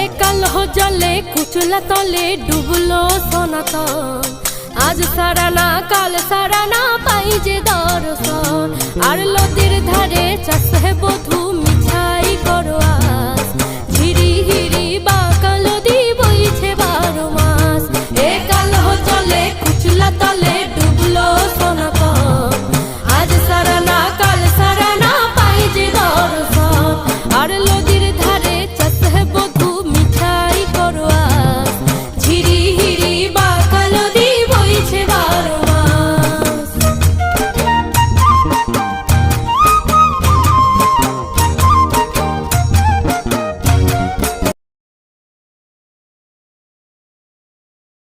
এ জলে কুচলা তলে ডুবলো সনাতন। আজ সারানা কাল সারানা পাই যে দর্শন। আর